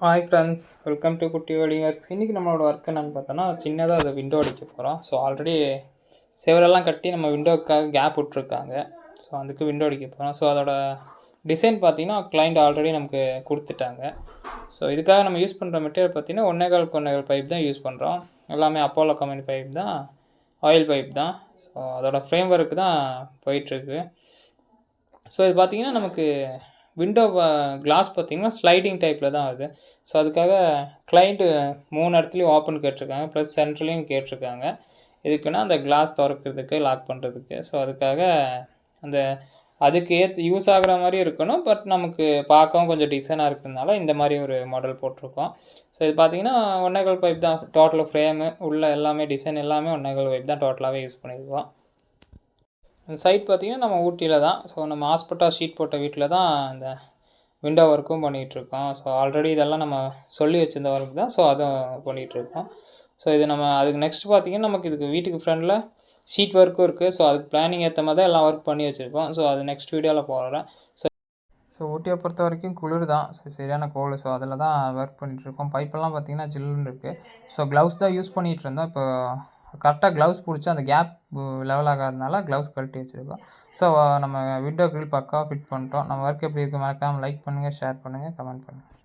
Hi friends welcome to குட்டி வழி works இன்றைக்கி நம்மளோட ஒர்க் என்னென்னு பார்த்தோன்னா சின்னதாக அதை விண்டோ அடிக்க போகிறோம் ஸோ ஆல்ரெடி செவரெல்லாம் கட்டி நம்ம விண்டோக்காக கேப் விட்ருக்காங்க ஸோ அதுக்கு விண்டோ அடிக்க போகிறோம் ஸோ அதோட டிசைன் பார்த்திங்கன்னா கிளைண்ட் ஆல்ரெடி நமக்கு கொடுத்துட்டாங்க. ஸோ இதுக்காக நம்ம யூஸ் பண்ணுற மெட்டீரியல் பார்த்தீங்கன்னா ஒன்னேகால் ஒன்னேகால் பைப் தான் யூஸ் பண்ணுறோம் எல்லாமே அப்போலோ கம்பெனி பைப் தான் ஆயில் பைப் தான். ஸோ அதோட ஃப்ரேம் ஒர்க்கு தான் போயிட்டுருக்கு ஸோ இது பார்த்தீங்கன்னா நமக்கு விண்டோ கிளாஸ் uh, பார்த்தீங்கன்னா ஸ்லைடிங் டைப்பில் தான் வருது. ஸோ அதுக்காக கிளைண்ட்டு மூணு இடத்துலையும் ஓப்பன் கேட்டிருக்காங்க. ப்ளஸ் சென்ட்ரலையும் கேட்டிருக்காங்க. எதுக்குன்னா அந்த கிளாஸ் திறக்கிறதுக்கு லாக் பண்ணுறதுக்கு ஸோ அதுக்காக அந்த அதுக்கு ஏற்று யூஸ் ஆகிற மாதிரி இருக்கணும். பட் நமக்கு பார்க்கவும் கொஞ்சம் டிசைனாக இருக்கிறதுனால இந்த மாதிரி ஒரு மாடல் போட்டிருக்கோம். ஸோ இது பார்த்தீங்கன்னா ஒன்னேகல் பைப் தான். டோட்டல் ஃப்ரேமு உள்ள எல்லாமே டிசைன் எல்லாமே ஒன்னேகல் பைப் தான் டோட்டலாகவே யூஸ் பண்ணியிருக்கோம். இந்த சைட் பார்த்திங்கன்னா நம்ம ஊட்டியில் தான். ஸோ நம்ம ஹாஸ்பிட்டல் ஷீட் போட்ட வீட்டில் தான் இந்த விண்டோ ஒர்க்கும் பண்ணிகிட்ருக்கோம் ஸோ ஆல்ரெடி இதெல்லாம் நம்ம சொல்லி வச்சிருந்த ஒர்க் தான். ஸோ அதுவும் பண்ணிகிட்ருக்கோம் ஸோ இது நம்ம அதுக்கு நெக்ஸ்ட் பார்த்திங்கன்னா நமக்கு இதுக்கு வீட்டுக்கு ஃப்ரெண்டில் ஷீட் ஒர்க்கும் இருக்குது ஸோ அதுக்கு பிளானிங் ஏற்ற மாதிரி தான் எல்லாம் ஒர்க் பண்ணி வச்சுருக்கோம். ஸோ அது நெக்ஸ்ட் வீடியோவில் போடுறேன். ஸோ ஸோ ஊட்டியை பொறுத்த வரைக்கும் குளிர் தான். ஸோ சரியான கோல் ஸோ அதில் தான் ஒர்க் பண்ணிகிட்ருக்கோம் பைப்பெல்லாம் பார்த்திங்கன்னா ஜில்லுன்னு இருக்குது ஸோ க்ளவுஸ் தான் யூஸ் பண்ணிகிட்டு இருந்தோம் இப்போ கரெக்டாக க்ளவுஸ் பிடிச்சி அந்த கேப் லெவல் ஆகாதனால க்ளவுஸ் கழட்டி வச்சுருக்கோம். ஸோ நம்ம விண்டோ கிரில் பக்காவாக ஃபிட் பண்ணிட்டோம். நம்ம ஒர்க் எப்படி இருக்குது மறக்காமல் லைக் பண்ணுங்கள் ஷேர் பண்ணுங்கள் கமெண்ட் பண்ணுங்கள்